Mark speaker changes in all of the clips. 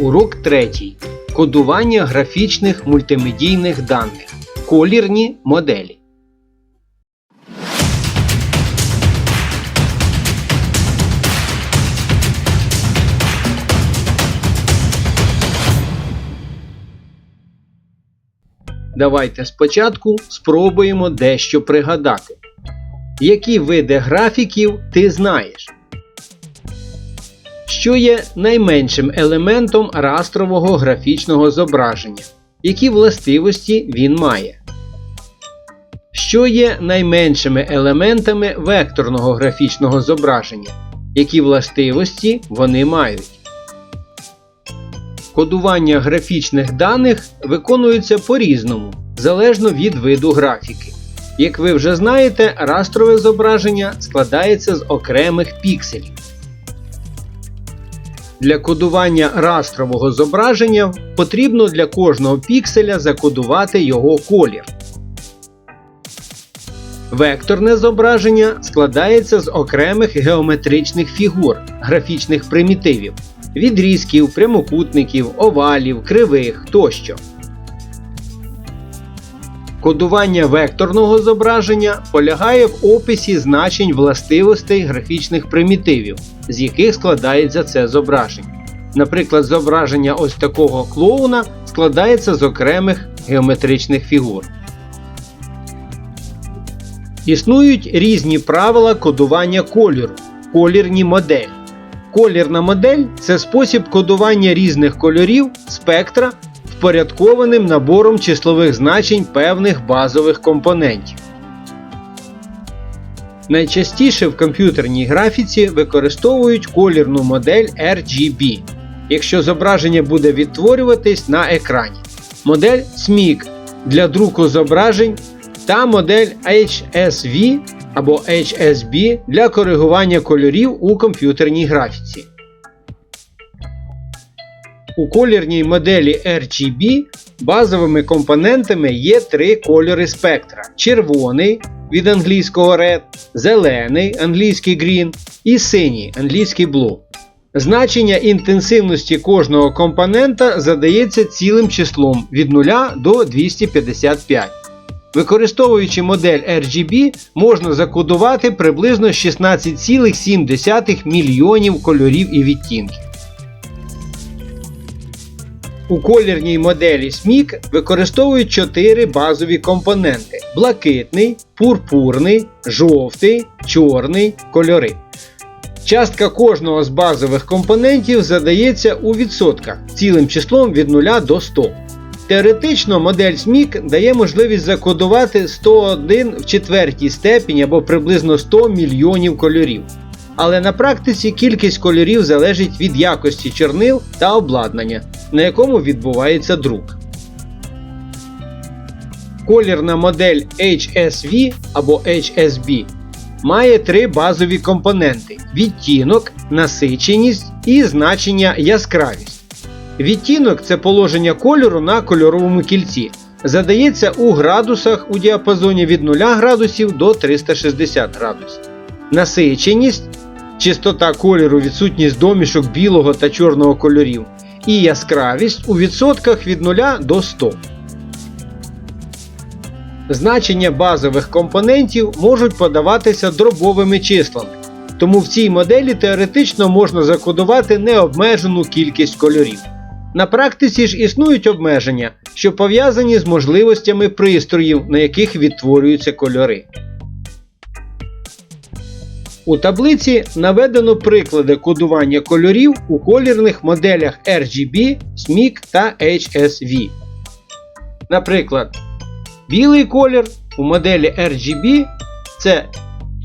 Speaker 1: Урок 3. Кодування графічних мультимедійних даних. Колірні моделі. Давайте спочатку спробуємо дещо пригадати. Які види графіків ти знаєш? Що є найменшим елементом растрового графічного зображення? Які властивості він має? Що є найменшими елементами векторного графічного зображення? Які властивості вони мають? Кодування графічних даних виконується по-різному, залежно від виду графіки. Як ви вже знаєте, растрове зображення складається з окремих пікселів. Для кодування растрового зображення потрібно для кожного пікселя закодувати його колір. Векторне зображення складається з окремих геометричних фігур, графічних примітивів, відрізків, прямокутників, овалів, кривих тощо. Кодування векторного зображення полягає в описі значень властивостей графічних примітивів, з яких складається це зображення. Наприклад, зображення ось такого клоуна складається з окремих геометричних фігур. Існують різні правила кодування кольору, колірні моделі. Колірна модель це спосіб кодування різних кольорів спектра впорядкованим набором числових значень певних базових компонентів. Найчастіше в комп'ютерній графіці використовують колірну модель RGB, якщо зображення буде відтворюватись на екрані. Модель SMIC для друку зображень та модель HSV або HSB для коригування кольорів у комп'ютерній графіці. У колірній моделі RGB базовими компонентами є три кольори спектра: червоний від англійського red, зелений англійський green і синій англійський blue. Значення інтенсивності кожного компонента задається цілим числом від 0 до 255. Використовуючи модель RGB, можна закодувати приблизно 16,7 мільйонів кольорів і відтінків. У колірній моделі SMIC використовують 4 базові компоненти: блакитний, пурпурний, жовтий, чорний кольори. Частка кожного з базових компонентів задається у відсотках цілим числом від 0 до 100. Теоретично модель SMIC дає можливість закодувати 101 в четвертій степені або приблизно 100 мільйонів кольорів. Але на практиці кількість кольорів залежить від якості чорнил та обладнання, на якому відбувається друк. Колірна модель HSV або HSB має три базові компоненти: відтінок, насиченість і значення яскравість. Відтінок це положення кольору на кольоровому кільці. Задається у градусах у діапазоні від 0 градусів до 360 градусів. Насиченість чистота кольору, відсутність домішок білого та чорного кольорів. І яскравість у відсотках від 0 до 100. Значення базових компонентів можуть подаватися дробовими числами. Тому в цій моделі теоретично можна закодувати необмежену кількість кольорів. На практиці ж існують обмеження, що пов'язані з можливостями пристроїв, на яких відтворюються кольори. У таблиці наведено приклади кодування кольорів у колірних моделях RGB, SMIC та HSV. Наприклад, білий колір у моделі RGB це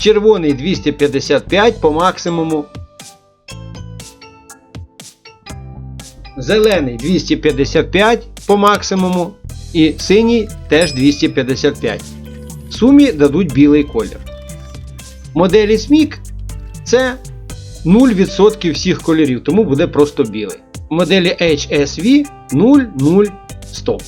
Speaker 1: червоний 255 по максимуму, зелений 255 по максимуму і синій теж 255. В сумі дадуть білий колір. Моделі SMIC це 0% всіх кольорів, тому буде просто білий. В моделі HSV 00100.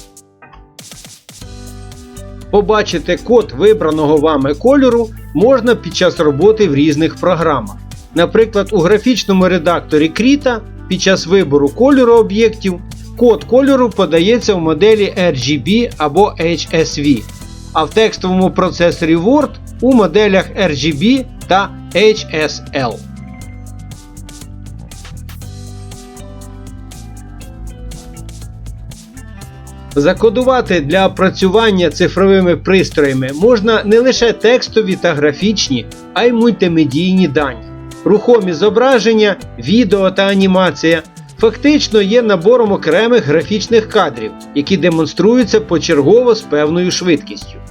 Speaker 1: Побачити код вибраного вами кольору можна під час роботи в різних програмах. Наприклад, у графічному редакторі Krita під час вибору кольору об'єктів код кольору подається в моделі RGB або HSV, а в текстовому процесорі Word у моделях RGB та HSL. Закодувати для опрацювання цифровими пристроями можна не лише текстові та графічні, а й мультимедійні дані. Рухомі зображення, відео та анімація фактично є набором окремих графічних кадрів, які демонструються почергово з певною швидкістю.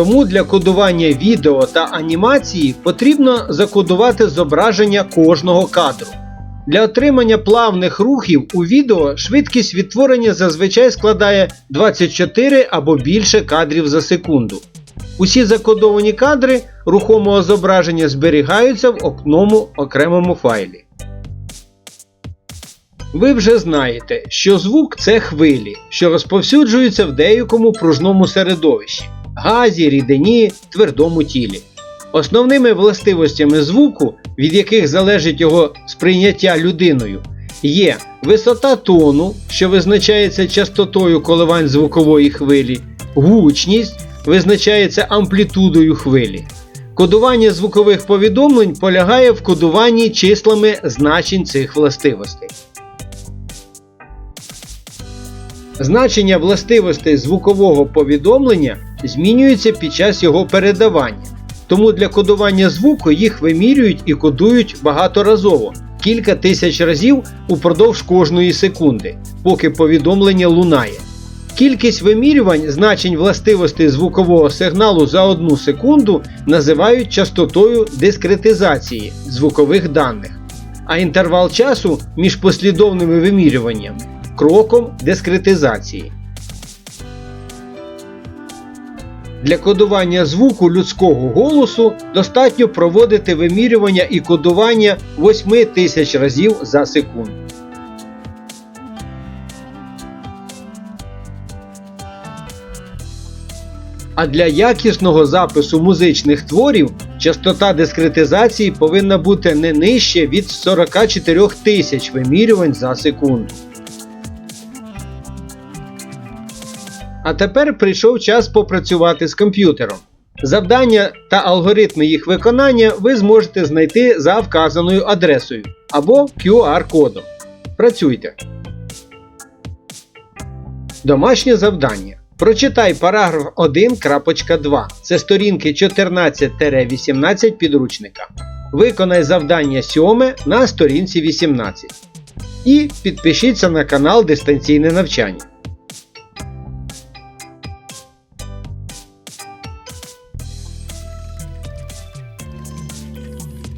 Speaker 1: Тому для кодування відео та анімації потрібно закодувати зображення кожного кадру. Для отримання плавних рухів у відео швидкість відтворення зазвичай складає 24 або більше кадрів за секунду. Усі закодовані кадри рухомого зображення зберігаються в одному окремому файлі. Ви вже знаєте, що звук це хвилі, що розповсюджуються в деякому пружному середовищі газі, рідині, твердому тілі. Основними властивостями звуку, від яких залежить його сприйняття людиною, є висота тону, що визначається частотою коливань звукової хвилі, гучність визначається амплітудою хвилі. Кодування звукових повідомлень полягає в кодуванні числами значень цих властивостей. Значення властивостей звукового повідомлення змінюються під час його передавання. Тому для кодування звуку їх вимірюють і кодують багаторазово, кілька тисяч разів упродовж кожної секунди, поки повідомлення лунає. Кількість вимірювань значень властивостей звукового сигналу за одну секунду називають частотою дискретизації звукових даних, а інтервал часу між послідовними вимірюваннями кроком дискретизації. Для кодування звуку людського голосу достатньо проводити вимірювання і кодування 8 тисяч разів за секунду. А для якісного запису музичних творів частота дискретизації повинна бути не нижче від 44 тисяч вимірювань за секунду. А тепер прийшов час попрацювати з комп'ютером. Завдання та алгоритми їх виконання ви зможете знайти за вказаною адресою або QR-кодом. Працюйте. Домашнє завдання. Прочитай параграф 1.2. Це сторінки 14-18 підручника. Виконай завдання 7 на сторінці 18. І підпишіться на канал Дистанційне навчання.